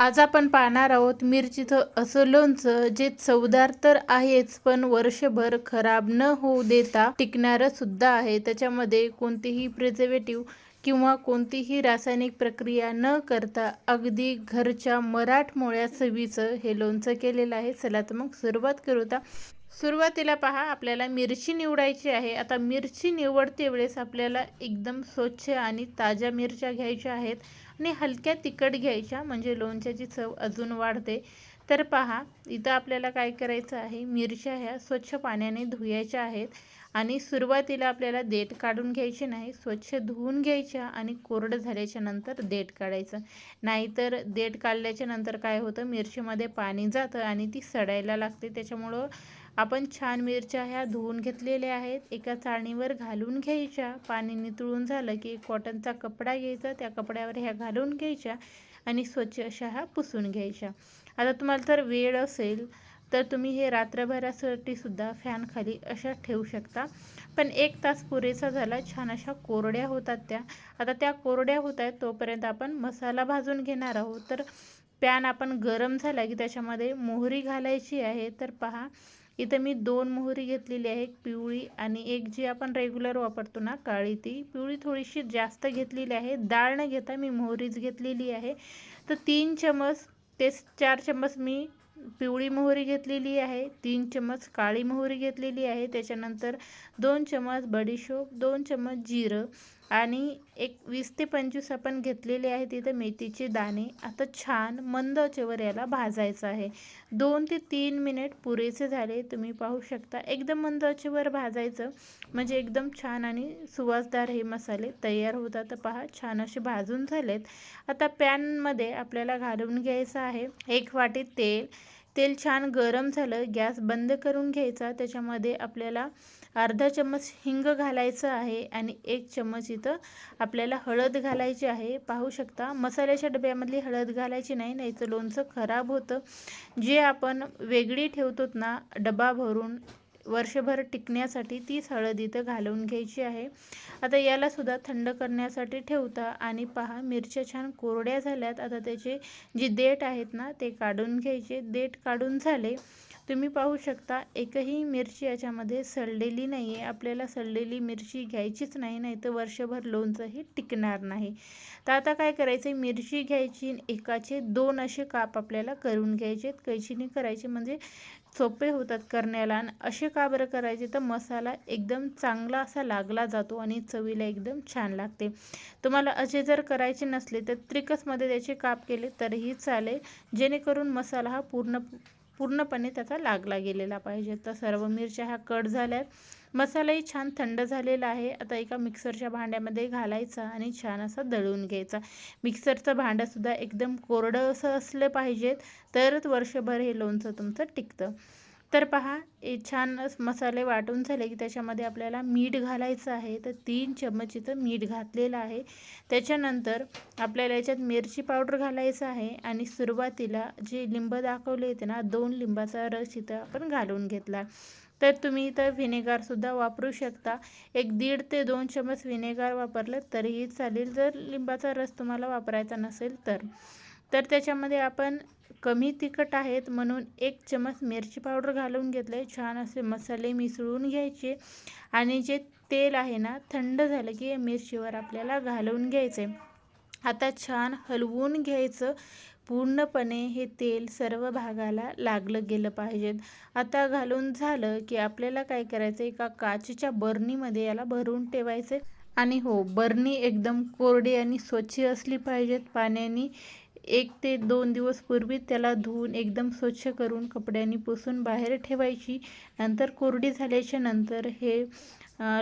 आज आपण पाहणार आहोत मिरचीचं असं लोणचं जे चवदार तर आहेच पण वर्षभर खराब न होऊ देता टिकणारं सुद्धा आहे. त्याच्यामध्ये कोणतेही प्रिझर्वेटिव्ह किंवा कोणतीही रासायनिक प्रक्रिया न करता अगदी घरच्या मराठमोळ्या चवीचं हे लोणचं केलेलं आहे. चला तर मग सुरुवात करू सुरुवातीला पहा आपल्याला मिरची निवडायची आहे. आता मिरची निवडते वेळेस आपल्याला एकदम स्वच्छ आणि ताज्या मिरच्या घ्यायच्या आहेत आणि हलक्या तिखट घ्यायच्या म्हणजे लोणच्याची चव अजून वाढते. तर पहा इथं आपल्याला काय करायचं आहे? मिरच्या ह्या स्वच्छ पाण्याने धुयाच्या आहेत आणि सुरुवातीला आपल्याला देठ काढून घ्यायचे नाही स्वच्छ धुवून घ्यायच्या आणि कोरडं झाल्याच्यानंतर देठ काढायचं. नाहीतर देठ काढल्याच्या नंतर काय होतं? मिरचीमध्ये पाणी जातं आणि ती सडायला लागते. त्याच्यामुळं आपण छान मिरच्या ह्या धुवून घेतलेल्या आहेत. एका चाळणीवर घालून घ्यायच्या. पाणी नितळून झालं की कॉटनचा कपडा घ्यायचा. त्या कपड्यावर ह्या घालून घ्यायच्या आणि स्वच्छ अशा ह्या पुसून घ्यायच्या. आता तुम्हाला जर वेळ असेल तर तुम्ही हे रात्रभरासाठी सुद्धा फॅनखाली अशा ठेवू शकता. पण एक तास पुरेसा झाला छान अशा कोरड्या होतात त्या. आता त्या कोरड्या होत आहेत तोपर्यंत आपण मसाला भाजून घेणार आहोत. तर पॅन आपण गरम झाला की त्याच्यामध्ये मोहरी घालायची आहे. तर पहा इथं मी दोन मोहरी घेतलेली आहे एक पिवळी आणि एक जी आपण रेग्युलर वापरतो ना काळी ती. पिवळी थोडीशी जास्त घेतलेली आहे. डाळ न घेता मी मोहरीच घेतलेली आहे. तर तीन चमच ते चार चमच मी पिवळी मोहरी घेतलेली आहे. तीन चमच काळी मोहरी घेतलेली आहे. त्याच्यानंतर दोन चमच बडीशोप दोन चमच जिरं आणि एक वीस ते पंचवीस आपण घेतलेले आहे तिथं मेथीचे दाणे. आता छान मंद याला भाजायचं आहे. दोन ते तीन मिनिट पुरेसे झाले तुम्ही पाहू शकता. एकदम मंद भाजायचं म्हणजे एकदम छान आणि सुवासदार हे मसाले तयार होतात. तर पहा छान असे भाजून झालेत. आता पॅनमध्ये आपल्याला घालून घ्यायचं आहे एक वाटी तेल. तेल छान गरम झालं गॅस बंद करून घ्यायचा. त्याच्यामध्ये आपल्याला अर्धा चम्मच हिंग घालायचं आहे आणि एक चम्मच इथं आपल्याला हळद घालायची आहे. पाहू शकता मसाल्याच्या डब्यामधली हळद घालायची नाही नाहीतर लोणचं खराब होतं. जे आपण वेगळी ठेवतो ना डबा भरून वर्षभर टिकण्यासाठी तीच हळद इथं घालून घ्यायची आहे. आता यालासुद्धा थंड करण्यासाठी ठेवता आणि पहा मिरच्या छान कोरड्या झाल्यात. आता त्याचे जे देठ आहेत ना ते काढून घ्यायचे. देठ काढून झाले. तुम्ही पाहू शकता एकही मिरची याच्यामध्ये सडलेली नाही आहे आपल्याला सडलेली मिरची घ्यायचीच नाही नाही तर वर्षभर लोणचंही टिकणार नाही. तर आता काय करायचं मिरची घ्यायची एकाचे दोन असे काप आपल्याला करून घ्यायचे कैचीने करायचे म्हणजे सोपे होतात करण्याला आणि असे का बरं करायचे? तर मसाला एकदम चांगला असा लागला जातो आणि चवीला एकदम छान लागते. तुम्हाला असे जर करायचे नसले तर त्रिकसमध्ये त्याचे काप केले तरीही चालेल. जेणेकरून मसाला हा पूर्ण पूर्णपणे त्याचा लागला गेलेला पाहिजे. तर सर्व मिरच्या ह्या कट झाल्यात. मसालाही छान थंड झालेला आहे. आता एका मिक्सरच्या भांड्यामध्ये घालायचा आणि छान असा दळून घ्यायचा. मिक्सरचं भांडंसुद्धा एकदम कोरडं असं असलं पाहिजेत तरच वर्षभर हे लोणचं तुमचं टिकतं. तर पहा हे छान मसाले वाटून झाले की त्याच्यामध्ये आपल्याला मीठ घालायचं आहे. तर तीन चम्मच इथं मीठ घातलेलं आहे. त्याच्यानंतर आपल्याला याच्यात मिरची पावडर घालायचं आहे आणि सुरुवातीला जे लिंब दाखवले होते ना दोन लिंबाचा रस इथं आपण घालून घेतला. तर तुम्ही इथं व्हिनेगारसुद्धा वापरू शकता. एक दीड ते दोन चमच व्हिनेगार वापरलं तरीही चालेल. जर लिंबाचा रस तुम्हाला वापरायचा नसेल तर. तर त्याच्यामध्ये आपण कमी तिखट आहेत म्हणून एक चमच मिरची पावडर घालून घेतलं आहे छान असे मसाले मिसळून घ्यायचे. आणि जे तेल आहे ना थंड झालं की मिरचीवर आपल्याला घालून घ्यायचे आता छान हलवून घ्यायचं. पूर्णपणे हे तेल सर्व भागाला लागलं गेलं पाहिजेत. आता घालून झालं की आपल्याला काय करायचं एका काचेच्या बर्नीमध्ये याला भरून ठेवायचे आणि हो बर्नी एकदम कोरडी आणि स्वच्छ असली पाहिजेत पाण्याने. एक ते दोन दिवस पूर्वी त्याला धुवून एकदम स्वच्छ करून कपड्यांनी पुसून बाहेर ठेवायची. नंतर कोरडी झाल्याच्यानंतर हे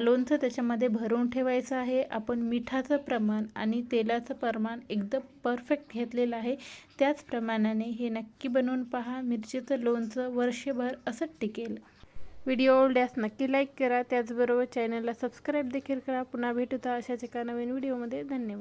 लोणचं त्याच्यामध्ये भरून ठेवायचं आहे. आपण मिठाचं प्रमाण आणि तेलाचं प्रमाण एकदम परफेक्ट घेतलेलं आहे. त्याच प्रमाणाने हे नक्की बनवून पहा. मिरचीचं लोणचं वर्षभर असंच टिकेल. व्हिडिओ आवडल्यास नक्की लाईक करा. त्याचबरोबर चॅनलला सबस्क्राईब देखील करा. पुन्हा भेटूता अशाच एका नवीन व्हिडिओमध्ये. धन्यवाद.